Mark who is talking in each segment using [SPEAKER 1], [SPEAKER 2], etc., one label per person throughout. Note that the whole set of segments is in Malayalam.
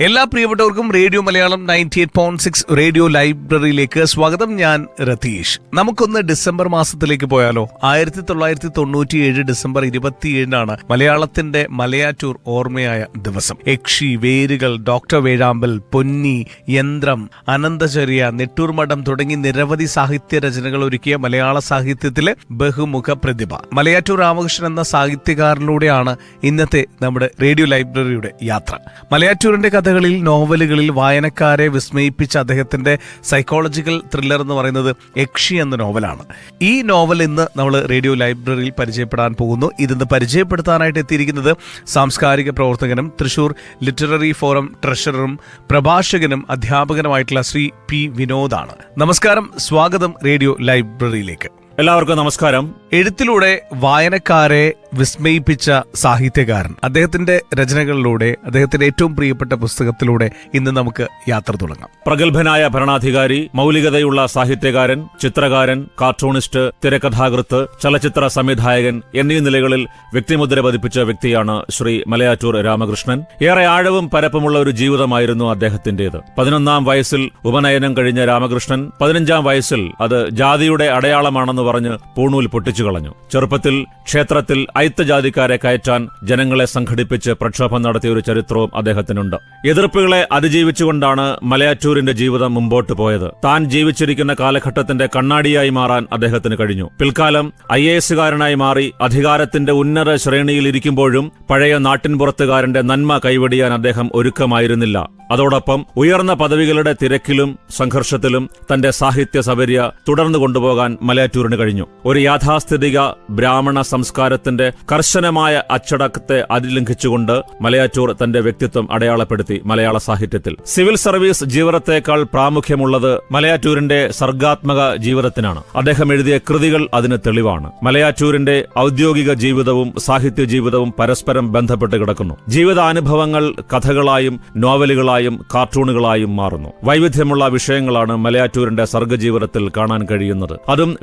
[SPEAKER 1] എല്ലാ പ്രിയപ്പെട്ടവർക്കും radio Malayalam ninety eight point six radio ലൈബ്രറിയിലേക്ക് സ്വാഗതം. ഞാൻ രതീഷ്. നമുക്കൊന്ന് ഡിസംബർ മാസത്തിലേക്ക് പോയാലോ? ആയിരത്തി തൊള്ളായിരത്തി തൊണ്ണൂറ്റി ഏഴ് ഡിസംബർ ഇരുപത്തിയേഴിനാണ് മലയാളത്തിന്റെ മലയാറ്റൂർ ഓർമ്മയായ ദിവസം. യക്ഷി വേരുകൾ ഡോക്ടർ വേഴാമ്പൽ പൊന്നി യന്ത്രം അനന്തചര്യ നെട്ടൂർമഠം തുടങ്ങി നിരവധി സാഹിത്യ രചനകൾ ഒരുക്കിയ മലയാള സാഹിത്യത്തിലെ ബഹുമുഖ പ്രതിഭ. മലയാറ്റൂർ രാമകൃഷ്ണൻ എന്ന സാഹിത്യകാരനിലൂടെയാണ് ഇന്നത്തെ നമ്മുടെ റേഡിയോ ലൈബ്രറിയുടെ യാത്ര. മലയാറ്റൂരിന്റെ കഥകളിൽ നോവലുകളിൽ വായനക്കാരെ വിസ്മയിപ്പിച്ച അദ്ദേഹത്തിന്റെ സൈക്കോളജിക്കൽ ത്രില്ലർ എന്ന് പറയുന്നത് യക്ഷി എന്ന നോവലാണ്. ഈ നോവൽ ഇന്ന് നമ്മൾ റേഡിയോ ലൈബ്രറിയിൽ പരിചയപ്പെടാൻ പോകുന്നു. ഇതിന്ന് പരിചയപ്പെടുത്താനായിട്ട് എത്തിയിരിക്കുന്നത് സാംസ്കാരിക പ്രവർത്തകനും തൃശൂർ ലിറ്റററി ഫോറം ട്രഷററും പ്രഭാഷകനും അധ്യാപകനുമായിട്ടുള്ള ശ്രീ പി വിനോദാണ്. നമസ്കാരം സ്വാഗതം റേഡിയോ ലൈബ്രറിയിലേക്ക്.
[SPEAKER 2] എല്ലാവർക്കും നമസ്കാരം.
[SPEAKER 1] എഴുത്തിലൂടെ വായനക്കാരെ വിസ്മയിപ്പിച്ച സാഹിത്യകാരൻ. അദ്ദേഹത്തിന്റെ രചനകളിലൂടെ അദ്ദേഹത്തിന്റെ ഏറ്റവും പ്രിയപ്പെട്ട പുസ്തകത്തിലൂടെ ഇന്ന് നമുക്ക് യാത്ര തുടങ്ങാം.
[SPEAKER 2] പ്രഗത്ഭനായ ഭരണാധികാരി മൗലികതയുള്ള സാഹിത്യകാരൻ ചിത്രകാരൻ കാർട്ടൂണിസ്റ്റ് തിരക്കഥാകൃത്ത് ചലച്ചിത്ര സംവിധായകൻ എന്നീ നിലകളിൽ വ്യക്തിമുദ്ര പതിപ്പിച്ച വ്യക്തിയാണ് ശ്രീ മലയാറ്റൂർ രാമകൃഷ്ണൻ. ഏറെ ആഴവും പരപ്പുമുള്ള ഒരു ജീവിതമായിരുന്നു അദ്ദേഹത്തിന്റേത്. പതിനൊന്നാം വയസ്സിൽ ഉപനയനം കഴിഞ്ഞ രാമകൃഷ്ണൻ പതിനഞ്ചാം വയസ്സിൽ അത് ജാതിയുടെ അടയാളമാണെന്ന് പറഞ്ഞ് പൂണൂൽ പൊട്ടിച്ചു കളഞ്ഞു ചെറുപ്പത്തിൽ ക്ഷേത്രത്തിൽ ഐത്തജാതിക്കാരെ കയറ്റാൻ ജനങ്ങളെ സംഘടിപ്പിച്ച് പ്രക്ഷോഭം നടത്തിയ ഒരു ചരിത്രവും അദ്ദേഹത്തിനുണ്ട്. എതിർപ്പുകളെ അതിജീവിച്ചുകൊണ്ടാണ് മലയാറ്റൂരിന്റെ ജീവിതം മുമ്പോട്ട് പോയത്. താൻ ജീവിച്ചിരിക്കുന്ന കാലഘട്ടത്തിന്റെ കണ്ണാടിയായി മാറാൻ അദ്ദേഹത്തിന് കഴിഞ്ഞു. പിൽക്കാലം ഐ എ എസുകാരനായി മാറി അധികാരത്തിന്റെ ഉന്നത ശ്രേണിയിൽ ഇരിക്കുമ്പോഴും പഴയ നാട്ടിൻപുറത്തുകാരന്റെ നന്മ കൈവെടിയാൻ അദ്ദേഹം ഒരുക്കമായിരുന്നില്ല. അതോടൊപ്പം ഉയർന്ന പദവികളുടെ തിരക്കിലും സംഘർഷത്തിലും തന്റെ സാഹിത്യ സവര്യ തുടർന്നു കൊണ്ടുപോകാൻ മലയാറ്റൂരിന് കഴിഞ്ഞു. ഒരു യാഥാസ്ഥിതിക ബ്രാഹ്മണ സംസ്കാരത്തിന്റെ കർശനമായ അച്ചടക്കത്തെ അതിലംഘിച്ചുകൊണ്ട് മലയാറ്റൂർ തന്റെ വ്യക്തിത്വം അടയാളപ്പെടുത്തി മലയാള സാഹിത്യത്തിൽ. സിവിൽ സർവീസ് ജീവിതത്തേക്കാൾ പ്രാമുഖ്യമുള്ളത് മലയാറ്റൂരിന്റെ സർഗാത്മക ജീവിതത്തിനാണ്. അദ്ദേഹം എഴുതിയ കൃതികൾ അതിന് തെളിവാണ്. മലയാറ്റൂരിന്റെ ഔദ്യോഗിക ജീവിതവും സാഹിത്യ ജീവിതവും പരസ്പരം ബന്ധപ്പെട്ട് കിടക്കുന്നു. ജീവിതാനുഭവങ്ങൾ കഥകളായും നോവലുകളായും കാർട്ടൂണുകളായും മാറുന്നു. വൈവിധ്യമുള്ള വിഷയങ്ങളാണ് മലയാറ്റൂരിന്റെ സർഗജീവിതത്തിൽ കാണാൻ കഴിയുന്നത്. അതും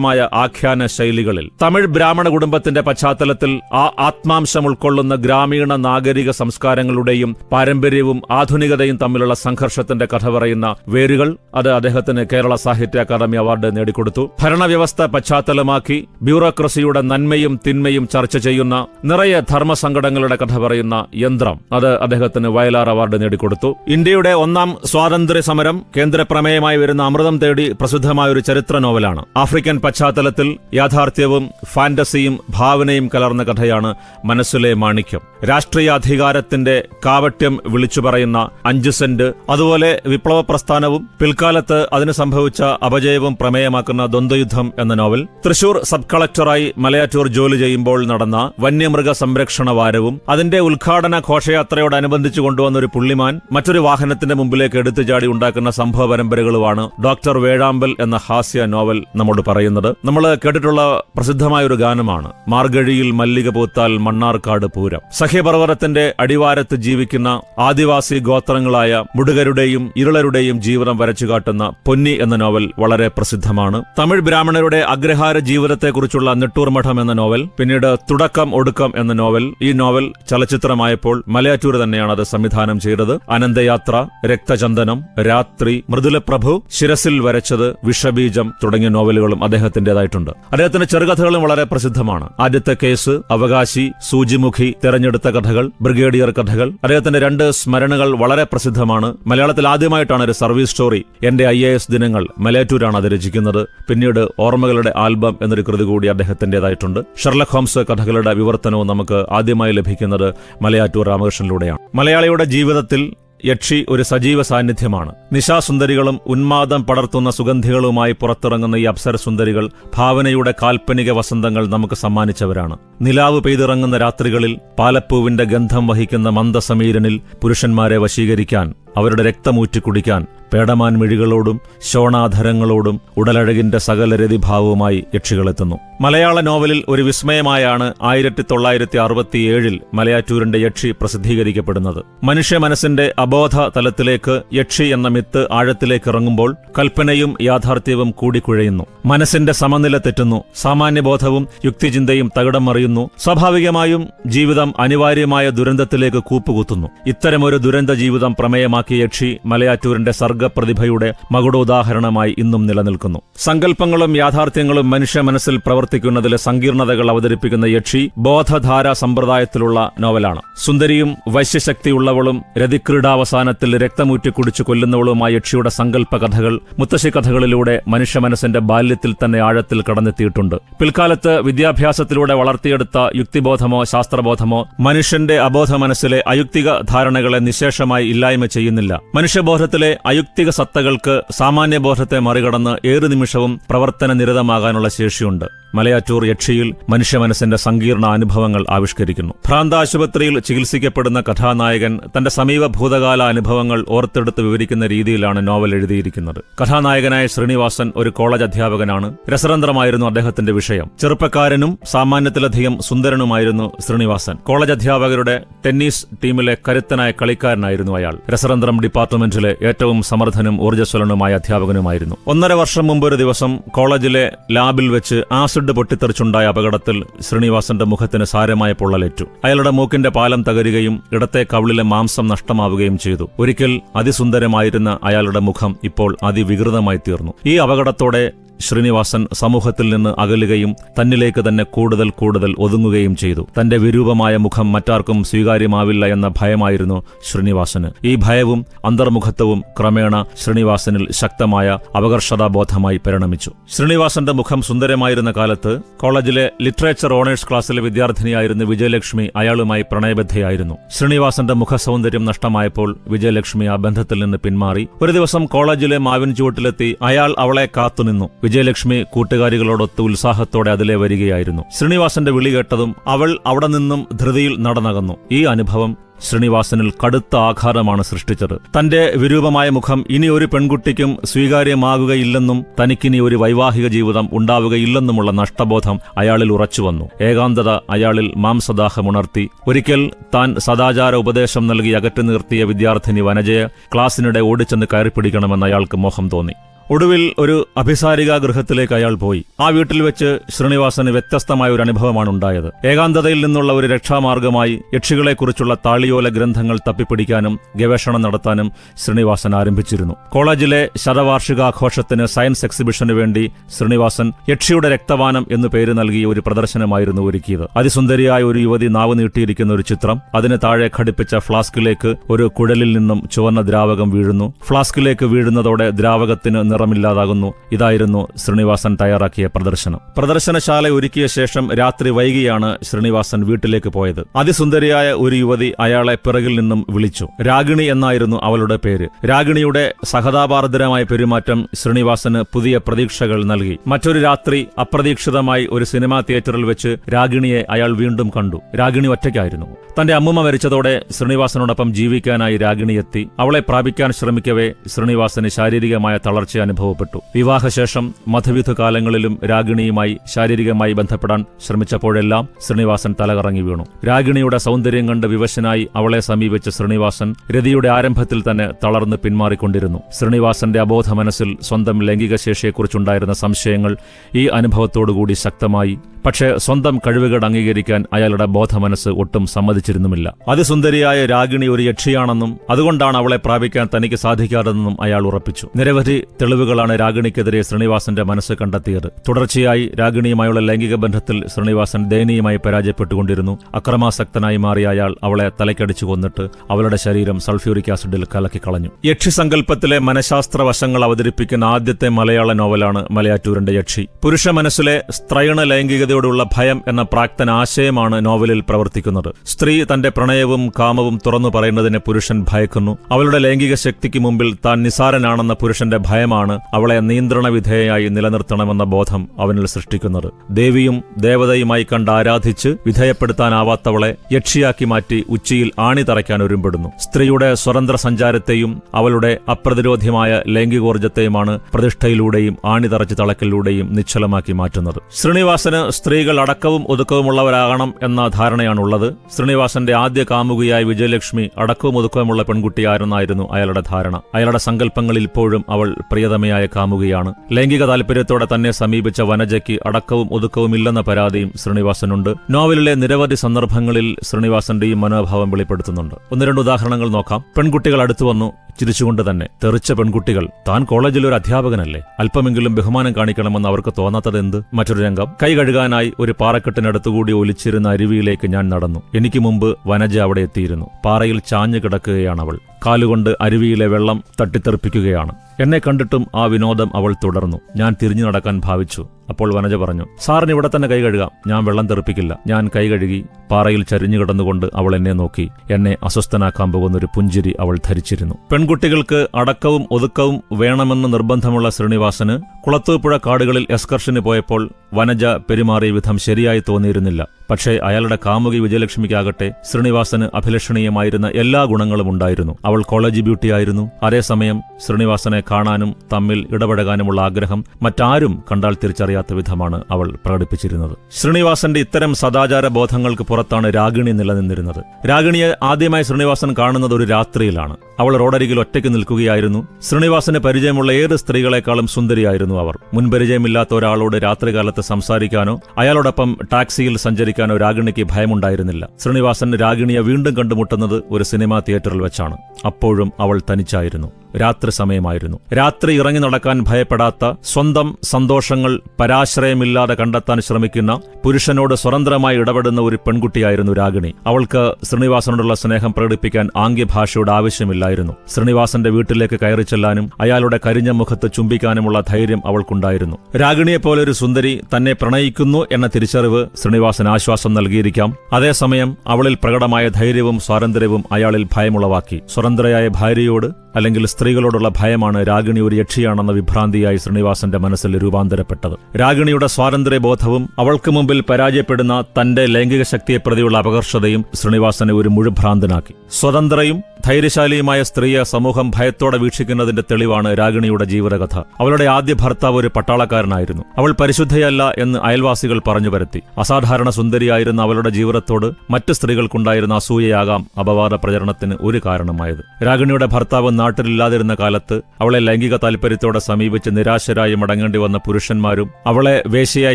[SPEAKER 2] വ്യത്യസ്തമായ ആഖ്യാന ശൈലികളിൽ. തമിഴ് ബ്രാഹ്മണ കുടുംബത്തിന്റെ പശ്ചാത്തലത്തിൽ ആ ആത്മാംശം ഉൾക്കൊള്ളുന്ന ഗ്രാമീണ നാഗരിക സംസ്കാരങ്ങളുടെയും പാരമ്പര്യവും ആധുനികതയും തമ്മിലുള്ള സംഘർഷത്തിന്റെ കഥ പറയുന്ന വേരുകൾ അത് അദ്ദേഹത്തിന് കേരള സാഹിത്യ അക്കാദമി അവാർഡ് നേടിക്കൊടുത്തു. ഭരണവ്യവസ്ഥ പശ്ചാത്തലമാക്കി ബ്യൂറോക്രസിയുടെ നന്മയും തിന്മയും ചർച്ച ചെയ്യുന്ന നിറയെ ധർമ്മസങ്കടങ്ങളുടെ കഥ പറയുന്ന യന്ത്രം അത് അദ്ദേഹത്തിന് വയലാർ അവാർഡ് നേടിക്കൊടുത്തു. ഇന്ത്യയുടെ ഒന്നാം സ്വാതന്ത്ര്യ സമരം കേന്ദ്ര പ്രമേയമായി വരുന്ന അമൃതം തേടി പ്രസിദ്ധമായ ഒരു ചരിത്ര നോവലാണ്. ആഫ്രിക്കൻ പശ്ചാത്തലത്തിൽ യാഥാർത്ഥ്യവും ഫാന്റസിയും ഭാവനയും കലർന്ന കഥയാണ് മനസ്സിലെ മാണിക്യം. രാഷ്ട്രീയ അധികാരത്തിന്റെ കാവട്യം വിളിച്ചു പറയുന്ന അഞ്ച് സെന്റ് അതുപോലെ വിപ്ലവ പ്രസ്ഥാനവും പിൽക്കാലത്ത് അതിന് സംഭവിച്ച അപജയവും പ്രമേയമാക്കുന്ന ദ്വന്ദ്വയുദ്ധം എന്ന നോവൽ. തൃശൂർ സബ് കളക്ടറായി മലയാറ്റൂർ ജോലി ചെയ്യുമ്പോൾ നടന്ന വന്യമൃഗ സംരക്ഷണ വാരവും അതിന്റെ ഉദ്ഘാടന ഘോഷയാത്രയോടനുബന്ധിച്ച് കൊണ്ടുവന്ന ഒരു പുള്ളിമാൻ മറ്റൊരു വാഹനത്തിന്റെ മുമ്പിലേക്ക് എടുത്തുചാടി ഉണ്ടാക്കുന്ന സംഭവ പരമ്പരകളുമാണ് ഡോക്ടർ വേഴാമ്പൽ എന്ന ഹാസ്യ നോവൽ നമ്മോട് പറയുന്നത് നമ്മൾ കേട്ടിട്ടുള്ള പ്രസിദ്ധമായ ഒരു ഗാനമാണ്. മാർഗഴിയിൽ മല്ലിക പൂത്താൽ മണ്ണാർക്കാട് പൂരം. സഹ്യപർവതത്തിന്റെ അടിവാരത്ത് ജീവിക്കുന്ന ആദിവാസി ഗോത്രങ്ങളായ മുടുകരുടെയും ഇരുളരുടെയും ജീവിതം വരച്ചു കാട്ടുന്ന പൊന്നി എന്ന നോവൽ വളരെ പ്രസിദ്ധമാണ്. തമിഴ് ബ്രാഹ്മണരുടെ അഗ്രഹാര ജീവിതത്തെക്കുറിച്ചുള്ള നെട്ടൂർമഠം എന്ന നോവൽ പിന്നീട് തുടക്കം ഒടുക്കം എന്ന നോവൽ. ഈ നോവൽ ചലച്ചിത്രമായപ്പോൾ മലയാറ്റൂർ തന്നെയാണ് അത് സംവിധാനം ചെയ്തത്. അനന്തയാത്ര രക്തചന്ദനം രാത്രി മൃദുലപ്രഭു ശിരസിൽ വരച്ചത് വിഷബീജം തുടങ്ങിയ നോവലുകളും അദ്ദേഹത്തിന്റേതായിട്ടുണ്ട്. അദ്ദേഹത്തിന്റെ ചെറുകഥകളും വളരെ പ്രസിദ്ധമാണ്. ആദ്യത്തെ കേസ് അവകാശി സൂചിമുഖി തെരഞ്ഞെടുത്ത കഥകൾ ബ്രിഗേഡിയർ കഥകൾ. അദ്ദേഹത്തിന്റെ രണ്ട് സ്മരണകൾ വളരെ പ്രസിദ്ധമാണ്. മലയാളത്തിൽ ആദ്യമായിട്ടാണ് ഒരു സർവീസ് സ്റ്റോറി എന്റെ ഐ എ എസ് ദിനങ്ങൾ മലയാറ്റൂരാണ് അത് രചിക്കുന്നത്. പിന്നീട് ഓർമ്മകളുടെ ആൽബം എന്നൊരു കൃതി കൂടി അദ്ദേഹത്തിന്റേതായിട്ടുണ്ട്. ഷെർലക് ഹോംസ് കഥകളുടെ വിവർത്തനവും നമുക്ക് ആദ്യമായി ലഭിക്കുന്നത് മലയാറ്റൂർ രാമകൃഷ്ണനിലൂടെയാണ്. മലയാളിയുടെ ജീവിതത്തിൽ യക്ഷി ഒരു സജീവ സാന്നിധ്യമാണ്. നിശാസുന്ദരികളും ഉന്മാദം പടർത്തുന്ന സുഗന്ധികളുമായി പുറത്തിറങ്ങുന്ന ഈ അപ്സരസുന്ദരികൾ ഭാവനയുടെ കാൽപ്പനിക വസന്തങ്ങൾ നമുക്ക് സമ്മാനിച്ചവരാണ്. നിലാവ് പെയ്തിറങ്ങുന്ന രാത്രികളിൽ പാലപ്പൂവിന്റെ ഗന്ധം വഹിക്കുന്ന മന്ദസമീരനിൽ പുരുഷന്മാരെ വശീകരിക്കാൻ അവരുടെ രക്തമൂറ്റി കുടിക്കാൻ പേടമാൻ മിഴികളോടും ശോണാധരങ്ങളോടും ഉടലഴകിന്റെ സകല രതിഭാവവുമായി യക്ഷികളെത്തുന്നു മലയാള നോവലിൽ ഒരു വിസ്മയമായാണ് ആയിരത്തി തൊള്ളായിരത്തി അറുപത്തിയേഴിൽ മലയാറ്റൂരിന്റെ യക്ഷി പ്രസിദ്ധീകരിക്കപ്പെടുന്നത്. മനുഷ്യ മനസ്സിന്റെ അബോധ തലത്തിലേക്ക് യക്ഷി എന്ന മിത്ത് ആഴത്തിലേക്ക് ഇറങ്ങുമ്പോൾ കൽപ്പനയും യാഥാർത്ഥ്യവും കൂടിക്കുഴയുന്നു മനസ്സിന്റെ സമനില തെറ്റുന്നു സാമാന്യബോധവും യുക്തിചിന്തയും തകിടം മറിയുന്നു സ്വാഭാവികമായും ജീവിതം അനിവാര്യമായ ദുരന്തത്തിലേക്ക് കൂപ്പുകുത്തുന്നു. ഇത്തരമൊരു ദുരന്ത ജീവിതം പ്രമേയമാക്കിയ യക്ഷി മലയാറ്റൂരിന്റെ സർഗപ്രതിഭയുടെ മകുടോദാഹരണമായി ഇന്നും നിലനിൽക്കുന്നു. സങ്കല്പങ്ങളും യാഥാർത്ഥ്യങ്ങളും മനുഷ്യ മനസ്സിൽ പ്രവർത്തിക്കുന്നതിലെ സങ്കീർണതകൾ അവതരിപ്പിക്കുന്ന യക്ഷി ബോധധാര സമ്പ്രദായത്തിലുള്ള നോവലാണ്. സുന്ദരിയും വശ്യശക്തിയുള്ളവളും രതിക്രീഡാവസാനത്തിൽ രക്തമൂറ്റി കുടിച്ചു കൊല്ലുന്നവളുമായ യക്ഷിയുടെ സങ്കല്പ കഥകൾ മുത്തശ്ശി കഥകളിലൂടെ മനുഷ്യ മനസ്സിന്റെ ബാല്യത്തിൽ തന്നെ ആഴത്തിൽ കടന്നെത്തിയിട്ടുണ്ട്. പിൽക്കാലത്ത് വിദ്യാഭ്യാസത്തിലൂടെ വളർത്തിയെടുത്ത യുക്തിബോധമോ ശാസ്ത്രബോധമോ മനുഷ്യന്റെ അബോധ മനസ്സിലെ അയുക്തിക ധാരണകളെ നിശേഷമായി ഇല്ലായ്മ ചെയ്യുന്നില്ല. മനുഷ്യബോധത്തിലെ അയുക്തിക സത്തകൾക്ക് സാമാന്യബോധത്തെ മറികടന്ന് ഏതു നിമിഷവും പ്രവർത്തന നിരതമാകാനുള്ള ശേഷിയുണ്ട്. മലയാറ്റൂർ യക്ഷിയിൽ മനുഷ്യ മനസ്സിന്റെ സങ്കീർണ അനുഭവങ്ങൾ ആവിഷ്കരിക്കുന്നു. ഭ്രാന്ത ആശുപത്രിയിൽ ചികിത്സിക്കപ്പെടുന്ന കഥാനായകൻ തന്റെ സമീപ ഭൂതകാല അനുഭവങ്ങൾ ഓർത്തെടുത്ത് വിവരിക്കുന്ന രീതിയിലാണ് നോവൽ എഴുതിയിരിക്കുന്നത്. കഥാനായകനായ ശ്രീനിവാസൻ ഒരു കോളേജ് അധ്യാപകനാണ്. രസതന്ത്രമായിരുന്നു അദ്ദേഹത്തിന്റെ വിഷയം. ചെറുപ്പക്കാരനും സാമാന്യത്തിലധികം സുന്ദരനുമായിരുന്നു ശ്രീനിവാസൻ. കോളേജ് അധ്യാപകരുടെ ടെന്നീസ് ടീമിലെ കരുത്തനായ കളിക്കാരനായിരുന്നു അയാൾ. രസതന്ത്രം ഡിപ്പാർട്ട്മെന്റിലെ ഏറ്റവും സമർത്ഥനും ഊർജസ്വലനുമായ അധ്യാപകനുമായിരുന്നു. ഒന്നര വർഷം മുമ്പ് ഒരു ദിവസം കോളേജിലെ ലാബിൽ വെച്ച് ആസിഡ് പൊട്ടിത്തെറിച്ചുണ്ടായ അപകടത്തിൽ ശ്രീനിവാസന്റെ മുഖത്തിന് സാരമായ പൊള്ളലേറ്റു. അയാളുടെ മൂക്കിന്റെ പാലം തകരുകയും ഇടത്തെ കവിളിലെ മാംസം നഷ്ടമാവുകയും ചെയ്തു. ഒരിക്കൽ അതിസുന്ദരമായിരുന്ന അയാളുടെ മുഖം ഇപ്പോൾ അതിവികൃതമായി തീർന്നു. ഈ അപകടത്തോടെ ശ്രീനിവാസൻ സമൂഹത്തിൽ നിന്ന് അകലുകയും തന്നിലേക്ക് തന്നെ കൂടുതൽ കൂടുതൽ ഒതുങ്ങുകയും ചെയ്തു. തന്റെ വിരൂപമായ മുഖം മറ്റാർക്കും സ്വീകാര്യമാവില്ല എന്ന ഭയമായിരുന്നു ശ്രീനിവാസന്. ഈ ഭയവും അന്തർമുഖത്വവും ക്രമേണ ശ്രീനിവാസനിൽ ശക്തമായ അപകർഷതാബോധമായി പരിണമിച്ചു. ശ്രീനിവാസന്റെ മുഖം സുന്ദരമായിരുന്ന കാലത്ത് കോളേജിലെ ലിറ്ററേച്ചർ ഓണേഴ്സ് ക്ലാസ്സിലെ വിദ്യാർത്ഥിനിയായിരുന്ന വിജയലക്ഷ്മി അയാളുമായി പ്രണയബദ്ധയായിരുന്നു. ശ്രീനിവാസന്റെ മുഖസൗന്ദര്യം നഷ്ടമായപ്പോൾ വിജയലക്ഷ്മി ആ ബന്ധത്തിൽ നിന്ന് പിന്മാറി. ഒരു ദിവസം കോളേജിലെ മാവിൻ ചുവട്ടിലെത്തി അയാൾ അവളെ കാത്തുനിന്നു. വിജയലക്ഷ്മി കൂട്ടുകാരികളോടൊത്ത് ഉത്സാഹത്തോടെ അതിലെ വരികയായിരുന്നു. ശ്രീനിവാസന്റെ വിളി കേട്ടതും അവൾ അവിടെ നിന്നും ധൃതിയിൽ നടന്നകന്നു. ഈ അനുഭവം ശ്രീനിവാസനിൽ കടുത്ത ആഘാതമാണ് സൃഷ്ടിച്ചത്. തന്റെ വിരൂപമായ മുഖം ഇനി ഒരു പെൺകുട്ടിക്കും സ്വീകാര്യമാകുകയില്ലെന്നും തനിക്കിനി ഒരു വൈവാഹിക ജീവിതം ഉണ്ടാവുകയില്ലെന്നുമുള്ള നഷ്ടബോധം അയാളിൽ ഉറച്ചുവന്നു. ഏകാന്തത അയാളിൽ മാംസദാഹമുണർത്തി. ഒരിക്കൽ താൻ സദാചാര ഉപദേശം നൽകി അകറ്റി നിർത്തിയ വിദ്യാർത്ഥിനി വനജയെ ക്ലാസ്സിനിടെ ഓടിച്ചെന്ന് കയറിപ്പിടിക്കണമെന്ന് അയാൾക്ക് മോഹം തോന്നി. ഒടുവിൽ ഒരു അഭിസാരിക ഗൃഹത്തിലേക്ക് അയാൾ പോയി. ആ വീട്ടിൽ വെച്ച് ശ്രീനിവാസന് വ്യത്യസ്തമായ ഒരു അനുഭവമാണ് ഉണ്ടായത് ഏകാന്തതയിൽ നിന്നുള്ള ഒരു രക്ഷാമാർഗമായി യക്ഷികളെക്കുറിച്ചുള്ള താളിയോല ഗ്രന്ഥങ്ങൾ തപ്പിപ്പിടിക്കാനും ഗവേഷണം നടത്താനും ശ്രീനിവാസൻ ആരംഭിച്ചിരുന്നു. കോളേജിലെ ശതവാർഷികാഘോഷത്തിന് സയൻസ് എക്സിബിഷനു വേണ്ടി ശ്രീനിവാസൻ യക്ഷിയുടെ രക്തവാനം എന്നു പേര് നൽകിയ ഒരു പ്രദർശനമായിരുന്നു ഒരുക്കിയത്. അതിസുന്ദരിയായ ഒരു യുവതി നാവ് നീട്ടിയിരിക്കുന്ന ഒരു ചിത്രം അതിന് താഴെ ഘടിപ്പിച്ച ഫ്ലാസ്കിലേക്ക് ഒരു കുഴലിൽ നിന്നും ചുവന്ന ദ്രാവകം വീഴുന്നു. ഫ്ലാസ്കിലേക്ക് വീഴുന്നതോടെ ദ്രാവകത്തിന് നിറമില്ലാതാകുന്നു ഇതായിരുന്നു ശ്രീനിവാസൻ തയ്യാറാക്കിയ പ്രദർശനം. പ്രദർശനശാല ഒരുക്കിയ ശേഷം രാത്രി വൈകിയാണ് ശ്രീനിവാസൻ വീട്ടിലേക്ക് പോയത്. അതിസുന്ദരിയായ ഒരു യുവതി അയാളെ പിറകിൽ നിന്നും വിളിച്ചു. രാഗിണി എന്നായിരുന്നു അവളുടെ പേര്. രാഗിണിയുടെ സഹതാപാർദ്രമായ പെരുമാറ്റം ശ്രീനിവാസന് പുതിയ പ്രതീക്ഷകൾ നൽകി. മറ്റൊരു രാത്രി അപ്രതീക്ഷിതമായി ഒരു സിനിമാ തിയേറ്ററിൽ വെച്ച് രാഗിണിയെ അയാൾ വീണ്ടും കണ്ടു. രാഗിണി ഒറ്റയ്ക്കായിരുന്നു. തന്റെ അമ്മുമ്മ മരിച്ചതോടെ ശ്രീനിവാസനോടൊപ്പം ജീവിക്കാനായി രാഗിണി എത്തി. അവളെ പ്രാപിക്കാൻ ശ്രമിക്കവേ ശ്രീനിവാസന് ശാരീരികമായ തളർച്ച അനുഭവപ്പെട്ടു. വിവാഹശേഷം മധുവിധ കാലങ്ങളിലും രാഗിണിയുമായി ശാരീരികമായി ബന്ധപ്പെടാൻ ശ്രമിച്ചപ്പോഴെല്ലാം ശ്രീനിവാസൻ തലകറങ്ങി വീണു. രാഗിണിയുടെ സൗന്ദര്യം കണ്ട് വിവശനായി അവളെ സമീപിച്ച ശ്രീനിവാസൻ രതിയുടെ ആരംഭത്തിൽ തന്നെ തളർന്ന് പിന്മാറിക്കൊണ്ടിരുന്നു. ശ്രീനിവാസന്റെ അബോധ മനസ്സിൽ സ്വന്തം ലൈംഗിക ശേഷിയെക്കുറിച്ചുണ്ടായിരുന്ന സംശയങ്ങൾ ഈ അനുഭവത്തോടുകൂടി ശക്തമായി പക്ഷേ സ്വന്തം കഴിവുകൾ അംഗീകരിക്കാൻ അയാളുടെ ബോധമനസ്സ് ഒട്ടും സമ്മതിച്ചിരുന്നുമില്ല. അതിസുന്ദരിയായ രാഗിണി ഒരു യക്ഷിയാണെന്നും അതുകൊണ്ടാണ് അവളെ പ്രാപിക്കാൻ തനിക്ക് സാധിക്കാതെന്നും അയാൾ ഉറപ്പിച്ചു. നിരവധി തെളിവുകളാണ് രാഗിണിക്കെതിരെ ശ്രീനിവാസന്റെ മനസ്സ് കണ്ടെത്തിയത്. തുടർച്ചയായി രാഗിണിയുമായുള്ള ലൈംഗിക ബന്ധത്തിൽ ശ്രീനിവാസൻ ദയനീയമായി പരാജയപ്പെട്ടുകൊണ്ടിരുന്നു. അക്രമാസക്തനായി മാറിയ അയാൾ അവളെ തലക്കടിച്ചു കൊന്നിട്ട് അവളുടെ ശരീരം സൾഫ്യൂറിക് ആസിഡിൽ കലക്കിക്കളഞ്ഞു. യക്ഷിസങ്കല്പത്തിലെ മനഃശാസ്ത്ര വശങ്ങൾ അവതരിപ്പിക്കുന്ന ആദ്യത്തെ മലയാള നോവലാണ് മലയാറ്റൂരിന്റെ യക്ഷി. പുരുഷ മനസ്സിലെ സ്ത്രൈണ ലൈംഗികത മൗലികതയോടുള്ള ഭയം എന്ന പ്രാക്തൻ ആശയമാണ് നോവലിൽ പ്രവർത്തിക്കുന്നത്. സ്ത്രീ തന്റെ പ്രണയവും കാമവും തുറന്നു പറയുന്നതിനെ പുരുഷൻ ഭയക്കുന്നു. അവളുടെ ലൈംഗിക ശക്തിക്ക് മുമ്പിൽ താൻ നിസാരനാണെന്ന പുരുഷന്റെ ഭയമാണ് അവളെ നിയന്ത്രണ വിധേയയായി നിലനിർത്തണമെന്ന ബോധം അവനിൽ സൃഷ്ടിക്കുന്നത്. ദേവിയും ദേവതയുമായി കണ്ട് ആരാധിച്ച് വിധേയപ്പെടുത്താനാവാത്തവളെ യക്ഷിയാക്കി മാറ്റി ഉച്ചയിൽ ആണി തറയ്ക്കാൻ ഒരുമ്പെടുന്നു. സ്ത്രീയുടെ സ്വതന്ത്ര സഞ്ചാരത്തെയും അവളുടെ അപ്രതിരോധ്യമായ ലൈംഗികോർജത്തെയുമാണ് പ്രതിഷ്ഠയിലൂടെയും ആണി തറച്ച് തളക്കലിലൂടെയും നിശ്ചലമാക്കി മാറ്റുന്നത്. ശ്രീനിവാസന് സ്ത്രീകൾ അടക്കവും ഒതുക്കവുമുള്ളവരാകണം എന്ന ധാരണയാണുള്ളത്. ശ്രീനിവാസന്റെ ആദ്യ കാമുകിയായ വിജയലക്ഷ്മി അടക്കവും ഒതുക്കവുമുള്ള പെൺകുട്ടിയായിരുന്നായിരുന്നു അയാളുടെ ധാരണ. അയാളുടെ സങ്കല്പങ്ങളിൽ ഇപ്പോഴും അവൾ പ്രിയതമയായ കാമുകിയാണ്. ലൈംഗിക താല്പര്യത്തോടെ തന്നെ സമീപിച്ച വനജയ്ക്ക് അടക്കവും ഒതുക്കവുമില്ലെന്ന പരാതിയും ശ്രീനിവാസനുണ്ട്. നോവലിലെ നിരവധി സന്ദർഭങ്ങളിൽ ശ്രീനിവാസന്റെ ഈ മനോഭാവം വെളിപ്പെടുത്തുന്നുണ്ട്. ഒന്ന് രണ്ട് ഉദാഹരണങ്ങൾ നോക്കാം. പെൺകുട്ടികൾ അടുത്തു വന്നു ചിരിച്ചുകൊണ്ട് തന്നെ തെറിച്ച പെൺകുട്ടികൾ താൻ കോളേജിൽ ഒരു അധ്യാപകനല്ലേ? അല്പമെങ്കിലും ബഹുമാനം കാണിക്കണമെന്ന് അവർക്ക് തോന്നാത്തത് എന്ത് മറ്റൊരു രംഗം. കൈ കഴുകാനായി ഒരു പാറക്കെട്ടിനടുത്തുകൂടി ഒലിച്ചിരുന്ന അരുവിയിലേക്ക് ഞാൻ നടന്നു. എനിക്ക് മുമ്പ് വനജ അവിടെ എത്തിയിരുന്നു. പാറയിൽ ചാഞ്ഞു കിടക്കുകയാണ് അവൾ കാലുകൊണ്ട് അരുവിയിലെ വെള്ളം തട്ടിത്തെറിപ്പിക്കുകയാണ്. എന്നെ കണ്ടിട്ടും ആ വിനോദം അവൾ തുടർന്നു. ഞാൻ തിരിഞ്ഞു നടക്കാൻ ഭാവിച്ചു. അപ്പോൾ വനജ പറഞ്ഞു സാറിന് ഇവിടെ തന്നെ കൈ കഴുകാം. ഞാൻ വെള്ളം തെറിപ്പിക്കില്ല. ഞാൻ കൈ കഴുകി പാറയിൽ ചരിഞ്ഞു കിടന്നുകൊണ്ട് അവൾ എന്നെ നോക്കി. എന്നെ അസ്വസ്ഥനാക്കാൻ പോകുന്നൊരു പുഞ്ചിരി അവൾ ധരിച്ചിരുന്നു. പെൺകുട്ടികൾക്ക് അടക്കവും ഒതുക്കവും വേണമെന്ന് നിർബന്ധമുള്ള ശ്രീനിവാസന് കുളത്തൂപ്പുഴ കാടുകളിൽ എസ്കർഷന് പോയപ്പോൾ വനജ പെരുമാറിയ വിധം ശരിയായി തോന്നിയിരുന്നില്ല. പക്ഷേ അയാളുടെ കാമുകി വിജയലക്ഷ്മിക്കാകട്ടെ ശ്രീനിവാസന് അഭിലഷണീയമായിരുന്ന എല്ലാ ഗുണങ്ങളും ഉണ്ടായിരുന്നു. അവൾ കോളേജ് ബ്യൂട്ടിയായിരുന്നു. അതേസമയം ശ്രീനിവാസനെ കാണാനും തമ്മിൽ ഇടപഴകാനുമുള്ള ആഗ്രഹം മറ്റാരും കണ്ടാൽ തിരിച്ചറിയാത്ത വിധമാണ് അവൾ പ്രകടിപ്പിച്ചിരുന്നത്. ശ്രീനിവാസന്റെ ഇത്തരം സദാചാര ബോധങ്ങൾക്ക് പുറത്താണ് രാഗിണി നിലനിന്നിരുന്നത്. രാഗിണിയെ ആദ്യമായി ശ്രീനിവാസൻ കാണുന്നത് ഒരു രാത്രിയിലാണ്. അവൾ റോഡരികിൽ ഒറ്റയ്ക്ക് നിൽക്കുകയായിരുന്നു. ശ്രീനിവാസന് പരിചയമുള്ള ഏത് സ്ത്രീകളെക്കാളും സുന്ദരിയായിരുന്നു അവർ. മുൻപരിചയമില്ലാത്ത ഒരാളോട് രാത്രികാലത്ത് സംസാരിക്കാനോ അയാളോടൊപ്പം ടാക്സിയിൽ സഞ്ചരിക്കാനോ രാഗിണിക്ക് ഭയമുണ്ടായിരുന്നില്ല. ശ്രീനിവാസൻ രാഗിണിയെ വീണ്ടും കണ്ടുമുട്ടുന്നത് ഒരു സിനിമാ തിയേറ്ററിൽ വെച്ചാണ്. അപ്പോഴും അവൾ തനിച്ചായിരുന്നു. രാത്രി സമയമായിരുന്നു. രാത്രി ഇറങ്ങി നടക്കാൻ ഭയപ്പെടാത്ത സ്വന്തം സന്തോഷങ്ങൾ പരാശ്രയമില്ലാതെ കണ്ടെത്താൻ ശ്രമിക്കുന്ന പുരുഷനോട് സ്വതന്ത്രമായി ഇടപെടുന്ന ഒരു പെൺകുട്ടിയായിരുന്നു രാഗിണി. അവൾക്ക് ശ്രീനിവാസനോടുള്ള സ്നേഹം പ്രകടിപ്പിക്കാൻ ആംഗ്യഭാഷയുടെ ആവശ്യമില്ലായിരുന്നു. ശ്രീനിവാസന്റെ വീട്ടിലേക്ക് കയറി ചെല്ലാനും അയാളുടെ കരിഞ്ഞ മുഖത്ത് ചുംബിക്കാനുമുള്ള ധൈര്യം അവൾക്കുണ്ടായിരുന്നു. രാഗിണിയെപ്പോലെ ഒരു സുന്ദരി തന്നെ പ്രണയിക്കുന്നു എന്ന തിരിച്ചറിവ് ശ്രീനിവാസൻ ആശ്വാസം നൽകിയിരിക്കാം. അതേസമയം അവളിൽ പ്രകടമായ ധൈര്യവും സ്വാതന്ത്ര്യവും അയാളിൽ ഭയമുളവാക്കി. സ്വതന്ത്രയായ ഭാര്യയോട് അല്ലെങ്കിൽ സ്ത്രീകളോടുള്ള ഭയമാണ് രാഗിണി ഒരു യക്ഷിയാണെന്ന വിഭ്രാന്തിയായി ശ്രീനിവാസന്റെ മനസ്സിൽ രൂപാന്തരപ്പെട്ടത്. രാഗിണിയുടെ സ്വാതന്ത്ര്യബോധവും അവൾക്ക് മുമ്പിൽ പരാജയപ്പെടുന്ന തന്റെ ലൈംഗിക ശക്തിയെ പ്രതിയുള്ള അപകർഷതയും ശ്രീനിവാസനെ ഒരു മുഴുഭ്രാന്തനാക്കി. സ്വതന്ത്രയും ധൈര്യശാലിയുമായ സ്ത്രീയെ സമൂഹം ഭയത്തോടെ വീക്ഷിക്കുന്നതിന്റെ തെളിവാണ് രാഗിണിയുടെ ജീവിതകഥ. അവളുടെ ആദ്യ ഭർത്താവ് ഒരു പട്ടാളക്കാരനായിരുന്നു. അവൾ പരിശുദ്ധയല്ല എന്ന് അയൽവാസികൾ പറഞ്ഞു വരുത്തി അസാധാരണ സുന്ദരിയായിരുന്ന അവളുടെ ജീവിതത്തോട് മറ്റ് സ്ത്രീകൾക്കുണ്ടായിരുന്ന അസൂയയാകാം അപവാദ പ്രചരണത്തിന് ഒരു കാരണമായത്. രാഗിണിയുടെ ഭർത്താവ് നാട്ടിലില്ലാതിരുന്ന കാലത്ത് അവളെ ലൈംഗിക താൽപര്യത്തോടെ സമീപിച്ച് നിരാശരായി മടങ്ങേണ്ടി വന്ന പുരുഷന്മാരും അവളെ വേശ്യയായി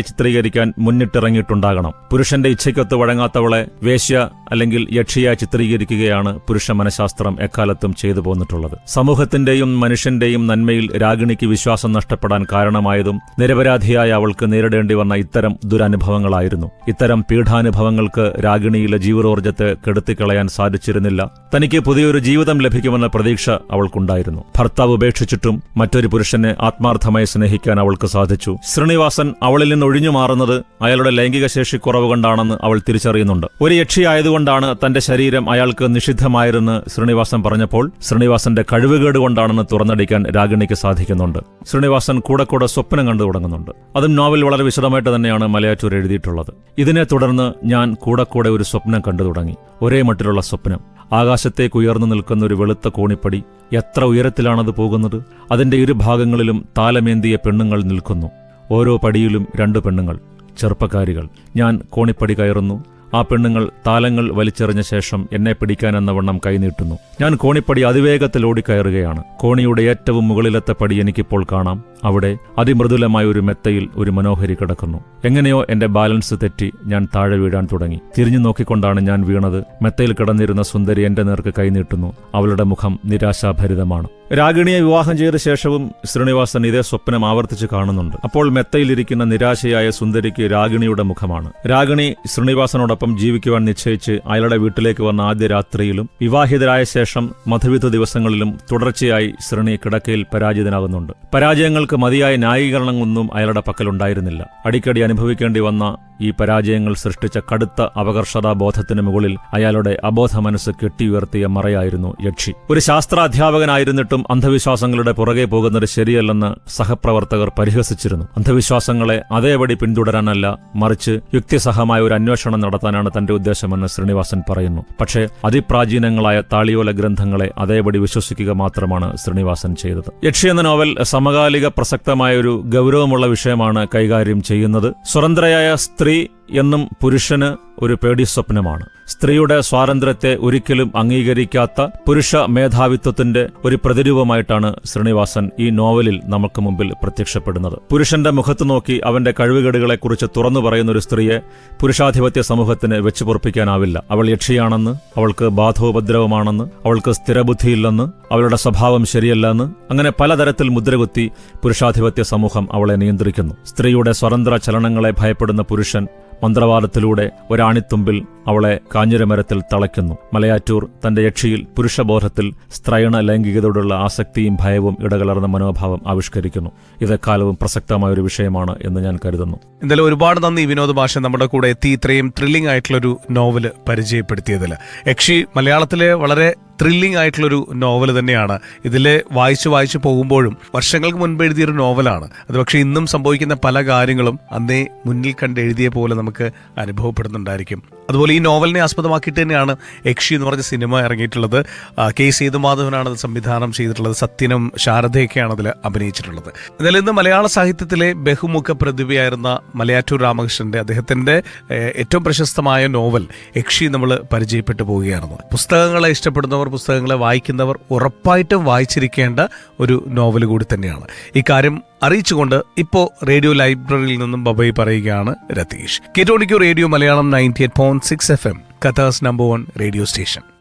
[SPEAKER 2] ചിത്രീകരിക്കാൻ മുന്നിട്ടിറങ്ങിയിട്ടുണ്ടാകണം. പുരുഷന്റെ ഇച്ഛയ്ക്കൊത്ത് വഴങ്ങാത്തവളെ വേശ്യ അല്ലെങ്കിൽ യക്ഷിയായി ചിത്രീകരിക്കുകയാണ് പുരുഷ മനഃശാസ്ത്രം എക്കാലത്തും ചെയ്തു പോന്നിട്ടുള്ളത്. സമൂഹത്തിന്റെയും മനുഷ്യന്റെയും നന്മയിൽ രാഗിണിക്ക് വിശ്വാസം നഷ്ടപ്പെടാൻ കാരണമായതും നിരപരാധിയായ അവൾക്ക് നേരിടേണ്ടി വന്ന ഇത്തരം ദുരനുഭവങ്ങളായിരുന്നു. ഇത്തരം പീഠാനുഭവങ്ങൾക്ക് രാഗിണിയിലെ ജീവനോർജത്തെ കെടുത്തിക്കളയാൻ സാധിച്ചിരുന്നില്ല. തനിക്ക് പുതിയൊരു ജീവിതം ലഭിക്കുമെന്ന പ്രതീക്ഷ അവൾക്കുണ്ടായിരുന്നു. ഭർത്താവ് ഉപേക്ഷിച്ചിട്ടും മറ്റൊരു പുരുഷനെ ആത്മാർത്ഥമായി സ്നേഹിക്കാൻ അവൾക്ക് സാധിച്ചു. ശ്രീനിവാസൻ അവളിൽ നിന്ന് ഒഴിഞ്ഞു മാറുന്നത് അയാളുടെ ലൈംഗിക ശേഷി കുറവ് കൊണ്ടാണെന്ന് അവൾ തിരിച്ചറിയുന്നുണ്ട്. ഒരു യക്ഷിയായതുകൊണ്ടാണ് തന്റെ ശരീരം അയാൾക്ക് നിഷിദ്ധമായിരുന്ന് ശ്രീനിവാസൻ പറഞ്ഞപ്പോൾ ശ്രീനിവാസന്റെ കഴിവുകേട് കൊണ്ടാണെന്ന് തുറന്നടിക്കാൻ രാഗിണിക്ക് സാധിക്കുന്നുണ്ട്. ശ്രീനിവാസൻ കൂടെ കൂടെ സ്വപ്നം കണ്ടു തുടങ്ങുന്നുണ്ട്. അതും നോവൽ വളരെ വിശദമായിട്ട് തന്നെയാണ് മലയാറ്റൂർ എഴുതിയിട്ടുള്ളത്. ഇതിനെ തുടർന്ന് ഞാൻ കൂടെ കൂടെ ഒരു സ്വപ്നം കണ്ടു തുടങ്ങി. ഒരേ മട്ടിലുള്ള സ്വപ്നം. ആകാശത്തേക്ക് ഉയർന്നു നിൽക്കുന്ന ഒരു വെളുത്ത കോണിപ്പടി എത്ര ഉയരത്തിലാണത് പോകുന്നത്? അതിന്റെ ഇരുഭാഗങ്ങളിലും താലമേന്തിയ പെണ്ണുങ്ങൾ നിൽക്കുന്നു. ഓരോ പടിയിലും രണ്ട് പെണ്ണുങ്ങൾ. ചെറുപ്പക്കാരികൾ. ഞാൻ കോണിപ്പടി കയറുന്നു. ആ പെണ്ണുങ്ങൾ താലങ്ങൾ വലിച്ചെറിഞ്ഞ ശേഷം എന്നെ പിടിക്കാൻ പിടിക്കാനെന്ന വണ്ണം കൈനീട്ടുന്നു ഞാൻ കോണിപ്പടി അതിവേഗത്തിൽ ഓടിക്കയറുകയാണ്. കോണിയുടെ ഏറ്റവും മുകളിലത്തെ പടി എനിക്കിപ്പോൾ കാണാം. അവിടെ അതിമൃദുലമായ ഒരു മെത്തയിൽ ഒരു മനോഹരി കിടക്കുന്നു. എങ്ങനെയോ എന്റെ ബാലൻസ് തെറ്റി ഞാൻ താഴെ വീഴാൻ തുടങ്ങി. തിരിഞ്ഞു നോക്കിക്കൊണ്ടാണ് ഞാൻ വീണത്. മെത്തയിൽ കിടന്നിരുന്ന സുന്ദരി എന്റെ നേർക്ക് കൈനീട്ടുന്നു അവളുടെ മുഖം നിരാശാഭരിതമാണ്. രാഗിണിയെ വിവാഹം ചെയ്ത ശേഷവും ശ്രീനിവാസൻ ഇതേ സ്വപ്നം ആവർത്തിച്ച് കാണുന്നുണ്ട്. അപ്പോൾ മെത്തയിലിരിക്കുന്ന നിരാശയായ സുന്ദരിക്ക് രാഗിണിയുടെ മുഖമാണ്. രാഗിണി ശ്രീനിവാസനോടൊപ്പം ജീവിക്കുവാൻ നിശ്ചയിച്ച് അയാളുടെ വീട്ടിലേക്ക് വന്ന ആദ്യ രാത്രിയിലും വിവാഹിതരായ ശേഷം മധുവിധ ദിവസങ്ങളിലും തുടർച്ചയായി ശ്രീണി കിടക്കയിൽ പരാജിതനാകുന്നുണ്ട്. പരാജയങ്ങൾക്ക് മതിയായ ന്യായീകരണങ്ങളൊന്നും അയാളുടെ പക്കലുണ്ടായിരുന്നില്ല. അടിക്കടി അനുഭവിക്കേണ്ടി വന്ന ഈ പരാജയങ്ങൾ സൃഷ്ടിച്ച കടുത്ത അപകർഷതാ ബോധത്തിന് മുകളിൽ അയാളുടെ അബോധ മനസ്സ് കെട്ടിയുയർത്തിയ മറയായിരുന്നു യക്ഷി. ഒരു ശാസ്ത്രാധ്യാപകനായിരുന്നിട്ടും അന്ധവിശ്വാസങ്ങളുടെ പുറകെ പോകുന്നത് ശരിയല്ലെന്ന് സഹപ്രവർത്തകർ പരിഹസിച്ചിരുന്നു. അന്ധവിശ്വാസങ്ങളെ അതേപടി പിന്തുടരാനല്ല മറിച്ച് യുക്തിസഹമായ ഒരു അന്വേഷണം നടത്താനാണ് തന്റെ ഉദ്ദേശമെന്ന് ശ്രീനിവാസൻ പറയുന്നു. പക്ഷേ അതിപ്രാചീനങ്ങളായ താളിയോല ഗ്രന്ഥങ്ങളെ അതേപടി വിശ്വസിക്കുക മാത്രമാണ് ശ്രീനിവാസൻ ചെയ്തത്. യക്ഷി എന്ന നോവൽ സമകാലിക പ്രസക്തമായ ഒരു ഗൗരവമുള്ള വിഷയമാണ് കൈകാര്യം ചെയ്യുന്നത്. സ്വതന്ത്രയായ സ്ത്രീ istri എന്നും പുരുഷന് ഒരു പേടി സ്വപ്നമാണ്. സ്ത്രീയുടെ സ്വാതന്ത്ര്യത്തെ ഒരിക്കലും അംഗീകരിക്കാത്ത പുരുഷ മേധാവിത്വത്തിന്റെ ഒരു പ്രതിരൂപമായിട്ടാണ് ശ്രീനിവാസൻ ഈ നോവലിൽ നമുക്ക് മുമ്പിൽ പ്രത്യക്ഷപ്പെടുന്നത്. പുരുഷന്റെ മുഖത്ത് നോക്കി അവന്റെ കഴിവുകേടുകളെക്കുറിച്ച് തുറന്നു പറയുന്ന ഒരു സ്ത്രീയെ പുരുഷാധിപത്യ സമൂഹത്തിന് വെച്ചു പൊറപ്പിക്കാനാവില്ല. അവൾ യക്ഷിയാണെന്ന് അവൾക്ക് ബാധോപദ്രവമാണെന്ന് അവൾക്ക് സ്ഥിരബുദ്ധിയില്ലെന്ന് അവളുടെ സ്വഭാവം ശരിയല്ലെന്ന് അങ്ങനെ പലതരത്തിൽ മുദ്രകുത്തി പുരുഷാധിപത്യ സമൂഹം അവളെ നിയന്ത്രിക്കുന്നു. സ്ത്രീയുടെ സ്വതന്ത്ര ചലനങ്ങളെ ഭയപ്പെടുന്ന പുരുഷൻ മന്ത്രവാദത്തിലൂടെ ഒരാണിത്തുമ്പിൽ അവളെ കാഞ്ഞിരമരത്തിൽ തളയ്ക്കുന്നു. മലയാറ്റൂർ തന്റെ യക്ഷിയിൽ പുരുഷബോധത്തിൽ സ്ത്രയണ ലൈംഗികതയോടുള്ള ആസക്തിയും ഭയവും ഇടകലർന്ന മനോഭാവം ആവിഷ്കരിക്കുന്നു. ഇതെക്കാലവും പ്രസക്തമായ ഒരു വിഷയമാണ് എന്ന് ഞാൻ കരുതുന്നു.
[SPEAKER 1] എന്തായാലും ഒരുപാട് നന്ദി വിനോദ് ഭാഷ നമ്മുടെ കൂടെ എത്തി. ഇത്രയും ത്രില്ലിംഗ് ആയിട്ടുള്ളൊരു നോവൽ പരിചയപ്പെടുത്തിയതിൽ യക്ഷി മലയാളത്തിലെ വളരെ ത്രില്ലിംഗ് ആയിട്ടുള്ളൊരു നോവൽ തന്നെയാണ്. ഇതിലെ വായിച്ച് വായിച്ച് പോകുമ്പോഴും വർഷങ്ങൾക്ക് മുൻപ് എഴുതിയൊരു നോവലാണ് അത് പക്ഷേ ഇന്നും സംഭവിക്കുന്ന പല കാര്യങ്ങളും അന്നേ മുന്നിൽ കണ്ട് എഴുതിയ പോലെ നമുക്ക് അനുഭവപ്പെടുന്നുണ്ടായിരിക്കും. അതുപോലെ ഈ നോവലിനെ ആസ്പദമാക്കിയിട്ട് തന്നെയാണ് യക്ഷി എന്ന് പറഞ്ഞ സിനിമ ഇറങ്ങിയിട്ടുള്ളത്. കെ സേതുമാധവനാണ് അത് സംവിധാനം ചെയ്തിട്ടുള്ളത്? സത്യനും ശാരദയൊക്കെയാണ് അതിൽ അഭിനയിച്ചിട്ടുള്ളത്. എന്നാലും ഇന്ന് മലയാള സാഹിത്യത്തിലെ ബഹുമുഖ പ്രതിഭയായിരുന്ന മലയാറ്റൂർ രാമകൃഷ്ണന്റെ അദ്ദേഹത്തിന്റെ ഏറ്റവും പ്രശസ്തമായ നോവൽ യക്ഷി നമ്മൾ പരിചയപ്പെട്ടു പോവുകയായിരുന്നു. പുസ്തകങ്ങളെ ഇഷ്ടപ്പെടുന്നവർ പുസ്തകങ്ങളെ വായിക്കുന്നവർ ഉറപ്പായിട്ടും വായിച്ചിരിക്കേണ്ട ഒരു നോവൽ കൂടി തന്നെയാണ്. ഇക്കാര്യം അറിയിച്ചുകൊണ്ട് ഇപ്പോ റേഡിയോ ലൈബ്രറിയിൽ നിന്നും ബബൈ പറയുകയാണ് Ratheesh. കേട്ടോണിക്കു radio Malayalam ninety eight point six F M കഥാസ് number one radio station.